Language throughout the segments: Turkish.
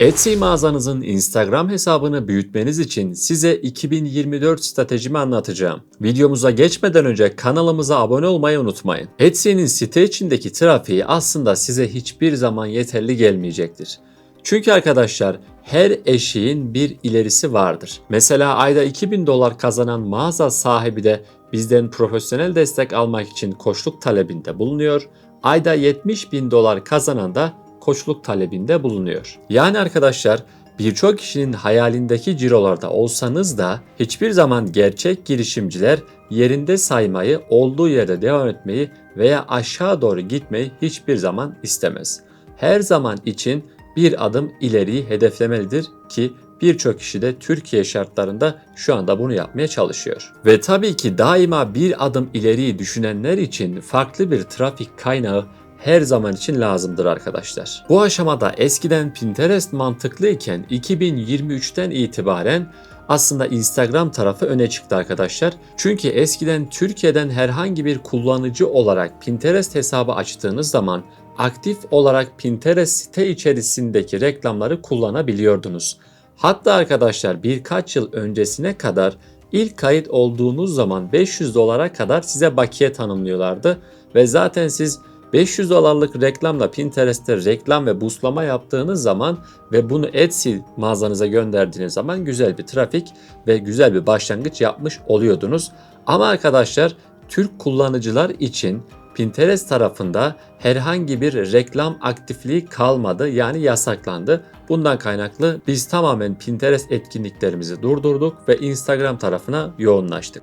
Etsy mağazanızın Instagram hesabını büyütmeniz için size 2024 stratejimi anlatacağım. Videomuza geçmeden önce kanalımıza abone olmayı unutmayın. Etsy'nin site içindeki trafiği aslında size hiçbir zaman yeterli gelmeyecektir. Çünkü arkadaşlar her eşiğin bir ilerisi vardır. Mesela ayda 2000 dolar kazanan mağaza sahibi de bizden profesyonel destek almak için koçluk talebinde bulunuyor. Ayda 70 bin dolar kazanan da koçluk talebinde bulunuyor. Yani arkadaşlar birçok kişinin hayalindeki cirolarda olsanız da hiçbir zaman gerçek girişimciler yerinde saymayı, olduğu yerde devam etmeyi veya aşağı doğru gitmeyi hiçbir zaman istemez. Her zaman için bir adım ileriyi hedeflemelidir ki birçok kişi de Türkiye şartlarında şu anda bunu yapmaya çalışıyor. Ve tabii ki daima bir adım ileriyi düşünenler için farklı bir trafik kaynağı her zaman için lazımdır arkadaşlar. Bu aşamada eskiden Pinterest mantıklıyken 2023'ten itibaren aslında Instagram tarafı öne çıktı arkadaşlar. Çünkü eskiden Türkiye'den herhangi bir kullanıcı olarak Pinterest hesabı açtığınız zaman aktif olarak Pinterest site içerisindeki reklamları kullanabiliyordunuz. Hatta arkadaşlar birkaç yıl öncesine kadar ilk kayıt olduğunuz zaman 500 dolara kadar size bakiye tanımlıyorlardı ve zaten siz 500 dolarlık reklamla Pinterest'te reklam ve buslama yaptığınız zaman ve bunu Etsy mağazanıza gönderdiğiniz zaman güzel bir trafik ve güzel bir başlangıç yapmış oluyordunuz. Ama arkadaşlar Türk kullanıcılar için Pinterest tarafında herhangi bir reklam aktifliği kalmadı yani yasaklandı. Bundan kaynaklı biz tamamen Pinterest etkinliklerimizi durdurduk ve Instagram tarafına yoğunlaştık.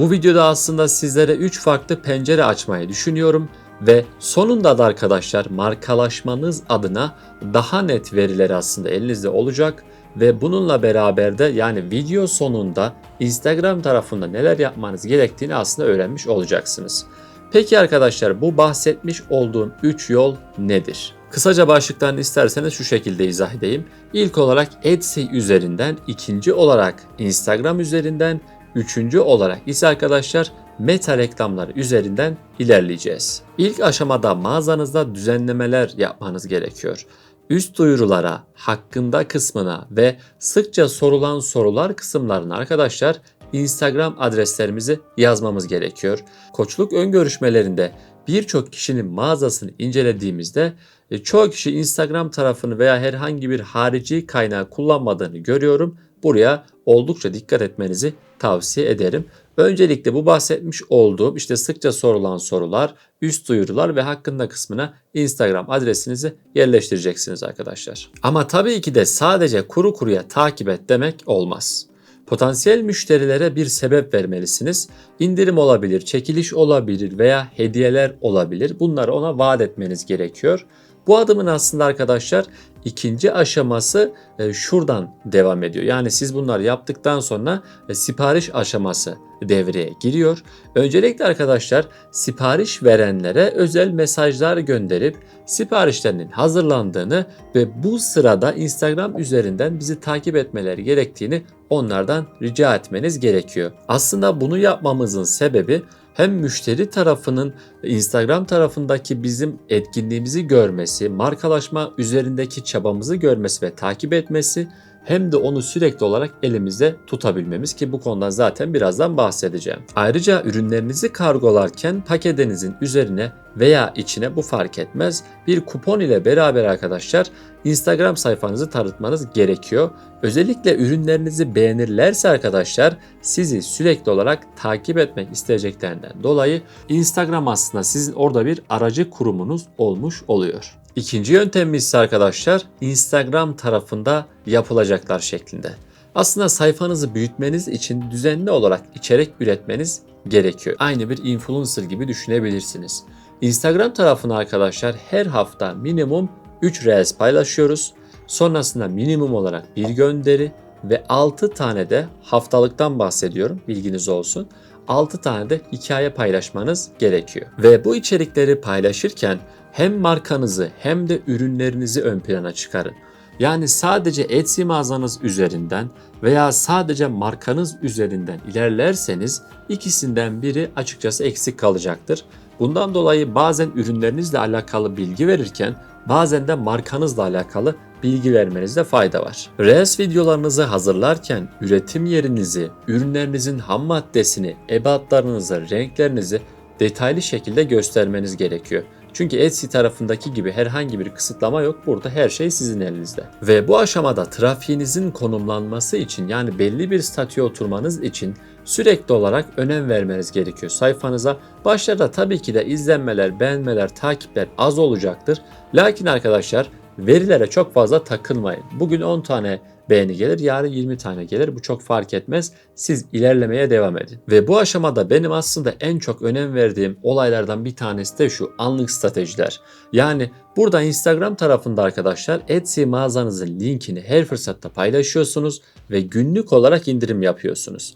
Bu videoda aslında sizlere 3 farklı pencere açmayı düşünüyorum ve sonunda da arkadaşlar markalaşmanız adına daha net veriler aslında elinizde olacak ve bununla beraber de yani video sonunda Instagram tarafında neler yapmanız gerektiğini aslında öğrenmiş olacaksınız. Peki arkadaşlar bu bahsetmiş olduğum 3 yol nedir? Kısaca başlıklarını isterseniz şu şekilde izah edeyim. İlk olarak Etsy üzerinden, ikinci olarak Instagram üzerinden, üçüncü olarak ise arkadaşlar meta reklamları üzerinden ilerleyeceğiz. İlk aşamada mağazanızda düzenlemeler yapmanız gerekiyor üst duyurulara, hakkında kısmına ve sıkça sorulan sorular kısımlarına arkadaşlar Instagram adreslerimizi yazmamız gerekiyor. Koçluk ön görüşmelerinde birçok kişinin mağazasını incelediğimizde e, çoğu kişi Instagram tarafını veya herhangi bir harici kaynağı kullanmadığını görüyorum. Buraya oldukça dikkat etmenizi tavsiye ederim. Öncelikle bu bahsetmiş olduğum işte sıkça sorulan sorular, üst duyurular ve hakkında kısmına Instagram adresinizi yerleştireceksiniz arkadaşlar. Ama tabii ki de sadece kuru kuruya takip et demek olmaz. Potansiyel müşterilere bir sebep vermelisiniz. İndirim olabilir, çekiliş olabilir veya hediyeler olabilir. Bunları ona vaat etmeniz gerekiyor. Bu adımın aslında arkadaşlar ikinci aşaması e, şuradan devam ediyor. Yani siz bunları yaptıktan sonra e, sipariş aşaması devreye giriyor. Öncelikle arkadaşlar sipariş verenlere özel mesajlar gönderip siparişlerinin hazırlandığını ve bu sırada Instagram üzerinden bizi takip etmeleri gerektiğini onlardan rica etmeniz gerekiyor. Aslında bunu yapmamızın sebebi hem müşteri tarafının Instagram tarafındaki bizim etkinliğimizi görmesi, markalaşma üzerindeki çabamızı görmesi ve takip etmesi hem de onu sürekli olarak elimizde tutabilmemiz ki bu konudan zaten birazdan bahsedeceğim. Ayrıca ürünlerinizi kargolarken paketinizin üzerine veya içine bu fark etmez bir kupon ile beraber arkadaşlar Instagram sayfanızı tanıtmanız gerekiyor. Özellikle ürünlerinizi beğenirlerse arkadaşlar sizi sürekli olarak takip etmek isteyeceklerinden dolayı Instagram aslında sizin orada bir aracı kurumunuz olmuş oluyor. İkinci yöntemimiz ise arkadaşlar Instagram tarafında yapılacaklar şeklinde. Aslında sayfanızı büyütmeniz için düzenli olarak içerik üretmeniz gerekiyor. Aynı bir influencer gibi düşünebilirsiniz. Instagram tarafına arkadaşlar her hafta minimum 3 reels paylaşıyoruz. Sonrasında minimum olarak bir gönderi ve 6 tane de haftalıktan bahsediyorum bilginiz olsun. 6 tane de hikaye paylaşmanız gerekiyor. Ve bu içerikleri paylaşırken hem markanızı hem de ürünlerinizi ön plana çıkarın. Yani sadece Etsy mağazanız üzerinden veya sadece markanız üzerinden ilerlerseniz ikisinden biri açıkçası eksik kalacaktır. Bundan dolayı bazen ürünlerinizle alakalı bilgi verirken bazen de markanızla alakalı bilgi vermenizde fayda var. Reels videolarınızı hazırlarken üretim yerinizi, ürünlerinizin ham maddesini, ebatlarınızı, renklerinizi detaylı şekilde göstermeniz gerekiyor. Çünkü Etsy tarafındaki gibi herhangi bir kısıtlama yok. Burada her şey sizin elinizde. Ve bu aşamada trafiğinizin konumlanması için yani belli bir statüye oturmanız için sürekli olarak önem vermeniz gerekiyor sayfanıza. Başlarda tabii ki de izlenmeler, beğenmeler, takipler az olacaktır. Lakin arkadaşlar verilere çok fazla takılmayın. Bugün 10 tane beğeni gelir, yarın 20 tane gelir. Bu çok fark etmez. Siz ilerlemeye devam edin. Ve bu aşamada benim aslında en çok önem verdiğim olaylardan bir tanesi de şu anlık stratejiler. Yani burada Instagram tarafında arkadaşlar Etsy mağazanızın linkini her fırsatta paylaşıyorsunuz ve günlük olarak indirim yapıyorsunuz.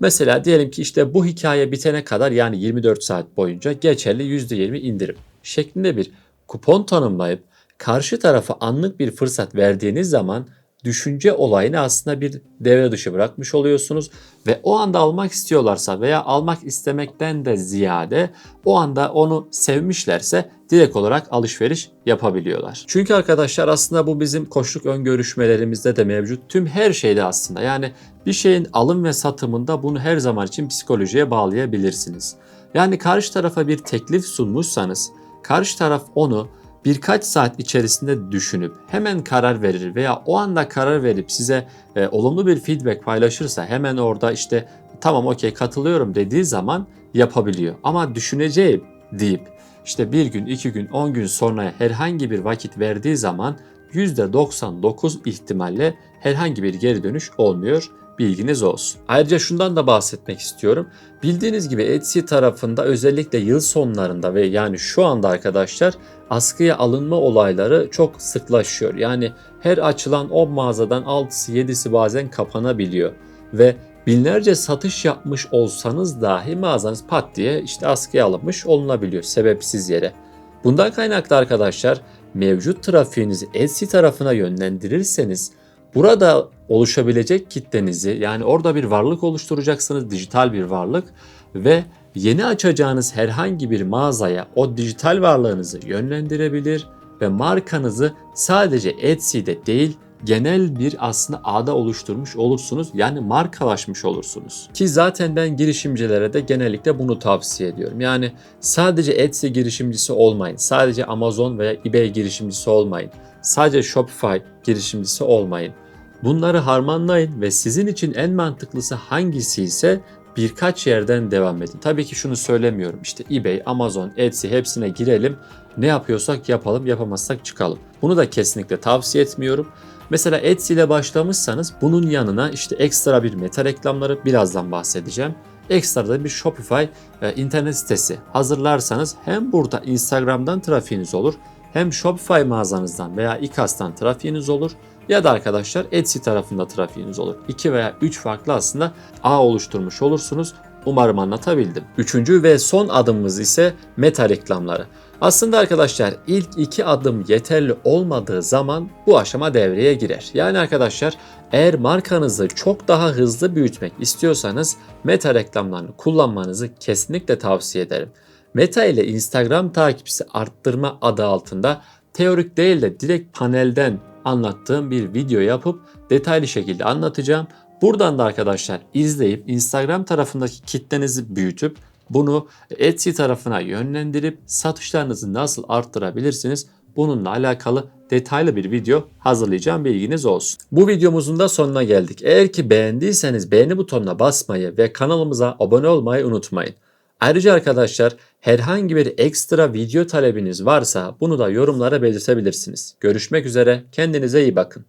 Mesela diyelim ki işte bu hikaye bitene kadar yani 24 saat boyunca geçerli %20 indirim şeklinde bir kupon tanımlayıp karşı tarafa anlık bir fırsat verdiğiniz zaman düşünce olayını aslında bir devre dışı bırakmış oluyorsunuz ve o anda almak istiyorlarsa veya almak istemekten de ziyade o anda onu sevmişlerse direkt olarak alışveriş yapabiliyorlar. Çünkü arkadaşlar aslında bu bizim koşluk ön görüşmelerimizde de mevcut. Tüm her şeyde aslında yani bir şeyin alım ve satımında bunu her zaman için psikolojiye bağlayabilirsiniz. Yani karşı tarafa bir teklif sunmuşsanız karşı taraf onu birkaç saat içerisinde düşünüp hemen karar verir veya o anda karar verip size e, olumlu bir feedback paylaşırsa hemen orada işte tamam okey katılıyorum dediği zaman yapabiliyor. Ama düşüneceğim deyip işte bir gün, iki gün, on gün sonra herhangi bir vakit verdiği zaman %99 ihtimalle herhangi bir geri dönüş olmuyor. Bilginiz olsun. Ayrıca şundan da bahsetmek istiyorum. Bildiğiniz gibi Etsy tarafında özellikle yıl sonlarında ve yani şu anda arkadaşlar askıya alınma olayları çok sıklaşıyor. Yani her açılan o mağazadan 6'sı 7'si bazen kapanabiliyor. Ve binlerce satış yapmış olsanız dahi mağazanız pat diye işte askıya alınmış olunabiliyor sebepsiz yere. Bundan kaynaklı arkadaşlar mevcut trafiğinizi Etsy tarafına yönlendirirseniz burada oluşabilecek kitlenizi yani orada bir varlık oluşturacaksınız dijital bir varlık ve yeni açacağınız herhangi bir mağazaya o dijital varlığınızı yönlendirebilir ve markanızı sadece Etsy'de değil genel bir aslında ağda oluşturmuş olursunuz. Yani markalaşmış olursunuz. Ki zaten ben girişimcilere de genellikle bunu tavsiye ediyorum. Yani sadece Etsy girişimcisi olmayın. Sadece Amazon veya eBay girişimcisi olmayın. Sadece Shopify girişimcisi olmayın. Bunları harmanlayın ve sizin için en mantıklısı hangisi ise birkaç yerden devam edin. Tabii ki şunu söylemiyorum. İşte eBay, Amazon, Etsy hepsine girelim. Ne yapıyorsak yapalım, yapamazsak çıkalım. Bunu da kesinlikle tavsiye etmiyorum. Mesela Etsy ile başlamışsanız bunun yanına işte ekstra bir meta reklamları birazdan bahsedeceğim. Ekstra da bir Shopify e, internet sitesi hazırlarsanız hem burada Instagram'dan trafiğiniz olur hem Shopify mağazanızdan veya İKAS'tan trafiğiniz olur ya da arkadaşlar Etsy tarafında trafiğiniz olur. 2 veya 3 farklı aslında ağ oluşturmuş olursunuz. Umarım anlatabildim. Üçüncü ve son adımımız ise meta reklamları. Aslında arkadaşlar ilk iki adım yeterli olmadığı zaman bu aşama devreye girer. Yani arkadaşlar eğer markanızı çok daha hızlı büyütmek istiyorsanız meta reklamlarını kullanmanızı kesinlikle tavsiye ederim. Meta ile Instagram takipçisi arttırma adı altında teorik değil de direkt panelden anlattığım bir video yapıp detaylı şekilde anlatacağım. Buradan da arkadaşlar izleyip Instagram tarafındaki kitlenizi büyütüp bunu Etsy tarafına yönlendirip satışlarınızı nasıl arttırabilirsiniz bununla alakalı detaylı bir video hazırlayacağım bilginiz olsun. Bu videomuzun da sonuna geldik. Eğer ki beğendiyseniz beğeni butonuna basmayı ve kanalımıza abone olmayı unutmayın. Ayrıca arkadaşlar herhangi bir ekstra video talebiniz varsa bunu da yorumlara belirtebilirsiniz. Görüşmek üzere kendinize iyi bakın.